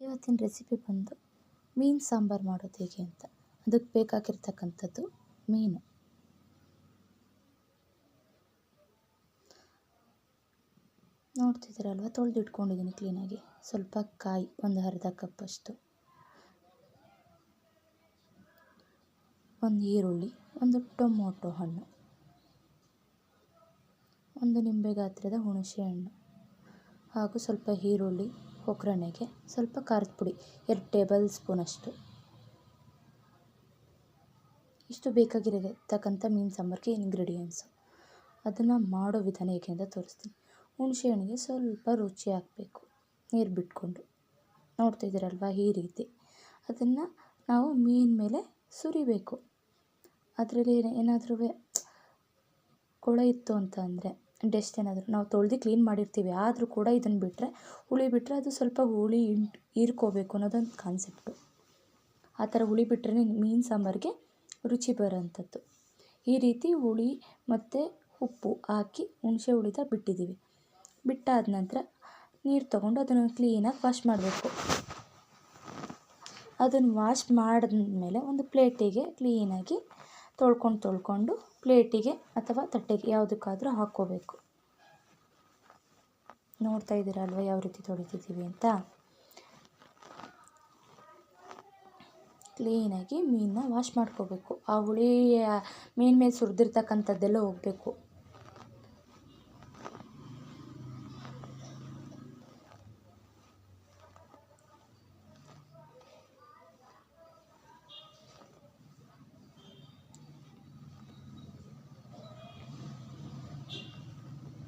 ಇವತ್ತಿನ ರೆಸಿಪಿ ಬಂದು ಮೀನು ಸಾಂಬಾರು ಮಾಡೋದು ಹೇಗೆ ಅಂತ. ಅದಕ್ಕೆ ಬೇಕಾಗಿರ್ತಕ್ಕಂಥದ್ದು ಮೀನು. ನೋಡ್ತಿದ್ದೀರಲ್ವ? ತೊಳೆದು ಇಟ್ಕೊಂಡಿದ್ದೀನಿ ಕ್ಲೀನಾಗಿ ಸ್ವಲ್ಪ ಕಾಯಿ, ಒಂದು ಅರ್ಧ ಕಪ್ಪಷ್ಟು ಒಂದು ಈರುಳ್ಳಿ, ಒಂದು ಟೊಮೊಟೊ ಹಣ್ಣು. ಒಂದು ನಿಂಬೆ ಗಾತ್ರದ ಹುಣಸೆ ಹಣ್ಣು. ಹಾಗೂ ಸ್ವಲ್ಪ ಈರುಳ್ಳಿ ಒಗ್ಗರಣೆಗೆ ಸ್ವಲ್ಪ ಖಾರದ ಪುಡಿ, ಎರಡು ಟೇಬಲ್ ಸ್ಪೂನಷ್ಟು ಇಷ್ಟು ಬೇಕಾಗಿರತಕ್ಕಂಥ ಮೀನು ಸಾಂಬಾರಿಗೆ ಇಂಗ್ರೀಡಿಯೆಂಟ್ಸು ಅದನ್ನು ಮಾಡೋ ವಿಧಾನ ಹೇಗೆ ಅಂತ ತೋರಿಸ್ತೀನಿ. ಹುಣಸೆ ಹಣ್ಣಿಗೆ ಸ್ವಲ್ಪ ರುಚಿ ಹಾಕಬೇಕು, ನೀರು ಬಿಟ್ಕೊಂಡು. ನೋಡ್ತಿದ್ದೀರಲ್ವ ಈ ರೀತಿ. ಅದನ್ನು ನಾವು ಮೀನು ಮೇಲೆ ಸುರಿಬೇಕು. ಅದರಲ್ಲಿ ಏನಾದರೂ ಕೊಳೆ ಇತ್ತು ಅಂತ ಅಂದರೆ ಡಸ್ಟ್ ಏನಾದರೂ ನಾವು ತೊಳೆದು ಕ್ಲೀನ್ ಮಾಡಿರ್ತೀವಿ, ಆದರೂ ಕೂಡ ಇದನ್ನು ಬಿಟ್ಟರೆ ಹುಳಿ ಬಿಟ್ಟರೆ ಅದು ಸ್ವಲ್ಪ ಹುಳಿ ಇಂಟು ಹೀರ್ಕೋಬೇಕು ಅನ್ನೋದೊಂದು ಕಾನ್ಸೆಪ್ಟು ಆ ಥರ ಹುಳಿ ಬಿಟ್ಟರೆ ಮೀನು ಸಾಂಬಾರಿಗೆ ರುಚಿ ಬರೋಂಥದ್ದು. ಈ ರೀತಿ ಹುಳಿ ಮತ್ತು ಉಪ್ಪು ಹಾಕಿ ಹುಣಸೆ ಹುಳಿದ ಬಿಟ್ಟಿದ್ದೀವಿ ಬಿಟ್ಟಾದ ನಂತರ ನೀರು ತೊಗೊಂಡು ಅದನ್ನು ಕ್ಲೀನಾಗಿ ವಾಶ್ ಮಾಡಬೇಕು. ಅದನ್ನು ವಾಶ್ ಮಾಡಿದ್ಮೇಲೆ ಒಂದು ಪ್ಲೇಟಿಗೆ ಕ್ಲೀನಾಗಿ ತೊಳ್ಕೊಂಡು ತೊಳ್ಕೊಂಡು ಪ್ಲೇಟಿಗೆ ಅಥವಾ ತಟ್ಟೆಗೆ ಯಾವುದಕ್ಕಾದರೂ ಹಾಕ್ಕೋಬೇಕು. ನೋಡ್ತಾ ಇದ್ದೀರಲ್ವ ಯಾವ ರೀತಿ ತೊಳಿತಿದ್ದೀವಿ ಅಂತ? ಕ್ಲೀನಾಗಿ ಮೀನನ್ನ ವಾಶ್ ಮಾಡ್ಕೋಬೇಕು. ಆ ಹುಳಿ ಮೀನು ಮೇಲೆ ಸುರಿದಿರ್ತಕ್ಕಂಥದ್ದೆಲ್ಲ ಹೋಗಬೇಕು.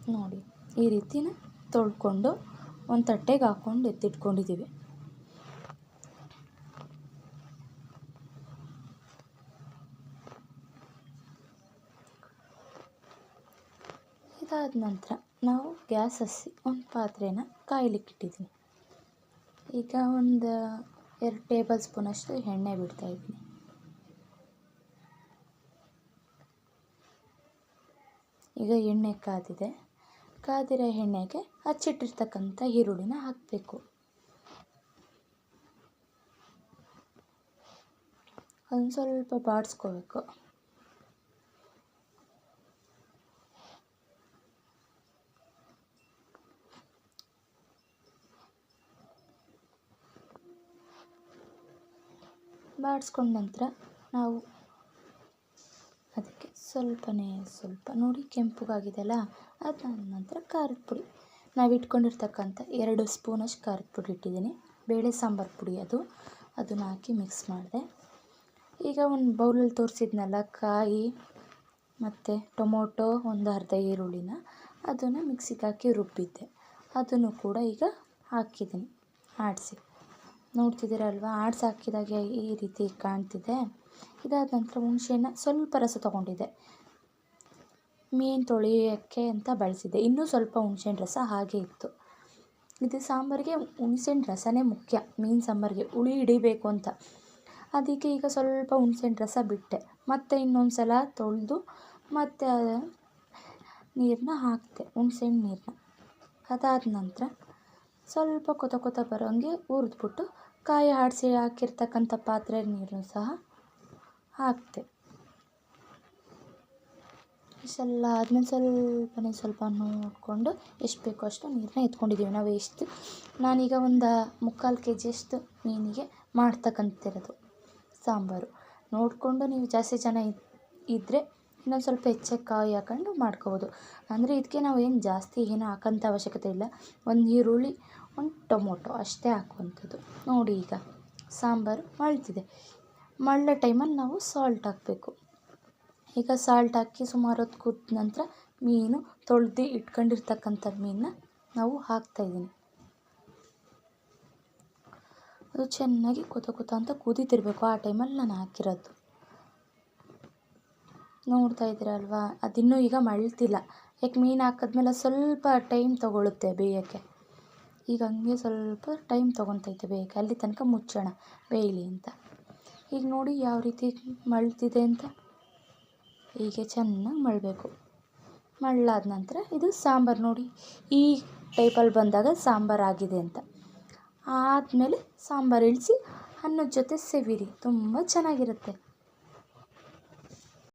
ನೋಡಿ, ಈ ರೀತಿನ ತೊಳ್ಕೊಂಡು ಒಂದು ತಟ್ಟೆಗೆ ಹಾಕ್ಕೊಂಡು ಎತ್ತಿಟ್ಕೊಂಡಿದ್ದೀವಿ ಇದಾದ ನಂತರ ನಾವು ಗ್ಯಾಸ್ ಹಸಿ ಒಂದು ಪಾತ್ರೆನ ಕಾಯಲಿಕ್ಕೆ ಇಟ್ಟಿದ್ದೀನಿ ಈಗ ಒಂದು ಎರಡು ಟೇಬಲ್ ಸ್ಪೂನಷ್ಟು ಎಣ್ಣೆ ಬಿಡ್ತಾಯಿದ್ದೀನಿ ಈಗ ಎಣ್ಣೆ ಕಾದಿದೆ. ಕಾದಿರೋ ಎಣ್ಣೆಗೆ ಹಚ್ಚಿಟ್ಟಿರ್ತಕ್ಕಂಥ ಈರುಳ್ಳಿನ ಹಾಕಬೇಕು. ಒಂದು ಸ್ವಲ್ಪ ಬಾಡಿಸ್ಕೋಬೇಕು. ಬಾಡಿಸ್ಕೊಂಡ ನಂತರ ನಾವು ಸ್ವಲ್ಪನೇ ಸ್ವಲ್ಪ ನೋಡಿ ಕೆಂಪಗಾಗಿದೆಯಲ್ಲ, ಅದಾದ ನಂತರ ಖಾರದ ಪುಡಿ. ನಾವು ಇಟ್ಕೊಂಡಿರ್ತಕ್ಕಂಥ ಎರಡು ಸ್ಪೂನಷ್ಟು ಖಾರದ ಪುಡಿ ಇಟ್ಟಿದ್ದೀನಿ. ಬೇಳೆ ಸಾಂಬಾರು ಪುಡಿ ಅದು. ಅದನ್ನು ಹಾಕಿ ಮಿಕ್ಸ್ ಮಾಡಿದೆ. ಈಗ ಒಂದು ಬೌಲಲ್ಲಿ ತೋರಿಸಿದ್ನಲ್ಲ, ಕಾಯಿ ಮತ್ತು ಟೊಮೊಟೊ, ಒಂದು ಅರ್ಧ ಈರುಳ್ಳಿನ ಅದನ್ನು ಮಿಕ್ಸಿಗೆ ಹಾಕಿ ರುಬ್ಬಿದ್ದೆ. ಅದನ್ನು ಕೂಡ ಈಗ ಹಾಕಿದ್ದೀನಿ. ಆಡಿಸಿ. ನೋಡ್ತಿದ್ದೀರಲ್ವ, ಆಡ್ಸಿ ಹಾಕಿದಾಗೆ ಈ ರೀತಿ ಕಾಣ್ತಿದೆ. ಇದಾದ ನಂತರ ಹುಣಸೆಹಣ್ಣು ಸ್ವಲ್ಪ ರಸ ತೊಗೊಂಡಿದ್ದೆ. ಮೀನು ತೊಳೆಯೋಕ್ಕೆ ಅಂತ ಬಳಸಿದ್ದೆ. ಇನ್ನೂ ಸ್ವಲ್ಪ ಹುಣಸೆಹಣ್ಣು ರಸ ಹಾಗೆ ಇತ್ತು. ಇದು ಸಾಂಬಾರಿಗೆ ಹುಣಸೆಹಣ್ಣು ರಸನೇ ಮುಖ್ಯ. ಮೀನು ಸಾಂಬಾರಿಗೆ ಹುಳಿ ಹಿಡಿಬೇಕು ಅಂತ. ಅದಕ್ಕೆ ಈಗ ಸ್ವಲ್ಪ ಹುಣಸೆಹಣ್ಣು ರಸ ಬಿಟ್ಟೆ. ಮತ್ತು ಇನ್ನೊಂದು ಸಲ ತೊಳೆದು ಮತ್ತು ನೀರನ್ನ ಹಾಕಿದೆ ಹುಣಸೆಹಣ್ಣು ನೀರನ್ನ ಅದಾದ ನಂತರ ಸ್ವಲ್ಪ ಕೊತ ಕೊತ ಬರೋಂಗೆ ಹುರಿದ್ಬಿಟ್ಟು, ಕಾಯಿ ಆಡಿಸಿ ಹಾಕಿರ್ತಕ್ಕಂಥ ಪಾತ್ರೆ ನೀರನ್ನು ಸಹ ಹಾಕಿದೆ ಇಷ್ಟೆಲ್ಲ ಆದಮೇಲೆ ಸ್ವಲ್ಪನೇ ಸ್ವಲ್ಪ ನೋಡಿಕೊಂಡು ಎಷ್ಟು ಬೇಕೋ ಅಷ್ಟು ನೀರನ್ನ ಎತ್ಕೊಂಡಿದ್ದೀವಿ. ನಾವು ಎಷ್ಟು ನಾನೀಗ ಒಂದು ಮುಕ್ಕಾಲು ಕೆ ಜಿಯಷ್ಟು ಮೀನಿಗೆ ಮಾಡ್ತಕ್ಕಂತಿರೋದು ಸಾಂಬಾರು. ನೋಡಿಕೊಂಡು ನೀವು ಜಾಸ್ತಿ ಜನ ಇದ್ದರೆ ಇನ್ನೊಂದು ಸ್ವಲ್ಪ ಹೆಚ್ಚಾಗಿ ಕಾಯಿ ಹಾಕೊಂಡು ಮಾಡ್ಕೋಬೋದು. ಅಂದರೆ ಇದಕ್ಕೆ ನಾವು ಏನು ಜಾಸ್ತಿ ಏನು ಹಾಕೋಂಥ ಅವಶ್ಯಕತೆ ಇಲ್ಲ. ಒಂದು ಈರುಳ್ಳಿ, ಒಂದು ಟೊಮೊಟೊ ಅಷ್ಟೇ ಹಾಕುವಂಥದ್ದು. ನೋಡಿ ಈಗ ಸಾಂಬಾರು ಮಳ್ತಿದೆ ಮಳ್ಳೋ ಟೈಮಲ್ಲಿ ನಾವು ಸಾಲ್ಟ್ ಹಾಕಬೇಕು. ಈಗ ಸಾಲ್ಟ್ ಹಾಕಿ ಸುಮಾರು ಹೊತ್ತು ಕುದ್ದ ನಂತರ ಮೀನು ತೊಳೆದು ಇಟ್ಕೊಂಡಿರ್ತಕ್ಕಂಥ ಮೀನನ್ನ ನಾವು ಹಾಕ್ತಾಯಿದ್ದೀನಿ ಅದು ಚೆನ್ನಾಗಿ ಕುತ ಕುತ ಅಂತ ಕುದೀತಿರ್ಬೇಕು ಆ ಟೈಮಲ್ಲಿ ನಾನು ಹಾಕಿರೋದು. ನೋಡ್ತಾ ಇದ್ದೀರಲ್ವಾ ಅದಿನ್ನೂ ಈಗ ಮಳ್ತಿಲ್ಲ. ಯಾಕೆ ಮೀನು ಹಾಕಿದ್ಮೇಲೆ ಸ್ವಲ್ಪ ಟೈಮ್ ತೊಗೊಳುತ್ತೆ ಬೇಯೋಕ್ಕೆ. ಈಗ ಹಂಗೆ ಸ್ವಲ್ಪ ಟೈಮ್ ತೊಗೊತೈತೆ ಬೇಯಕ್ಕೆ. ಅಲ್ಲಿ ತನಕ ಮುಚ್ಚೋಣ. ಬೇಯಲಿ ಅಂತ. ಈಗ ನೋಡಿ ಯಾವ ರೀತಿ ಮಳ್ತಿದೆ ಅಂತ. ಹೀಗೆ ಚೆನ್ನಾಗಿ ಮಳಬೇಕು. ಮಳ್ಳಾದ ನಂತರ ಇದು ಸಾಂಬಾರು ನೋಡಿ. ಈ ಟೈಪಲ್ಲಿ ಬಂದಾಗ ಸಾಂಬಾರು ಆಗಿದೆ ಅಂತ. ಆದಮೇಲೆ ಸಾಂಬಾರು ಇಳಿಸಿ ಅನ್ನದ ಜೊತೆ ಸವಿರಿ. ತುಂಬ ಚೆನ್ನಾಗಿರುತ್ತೆ.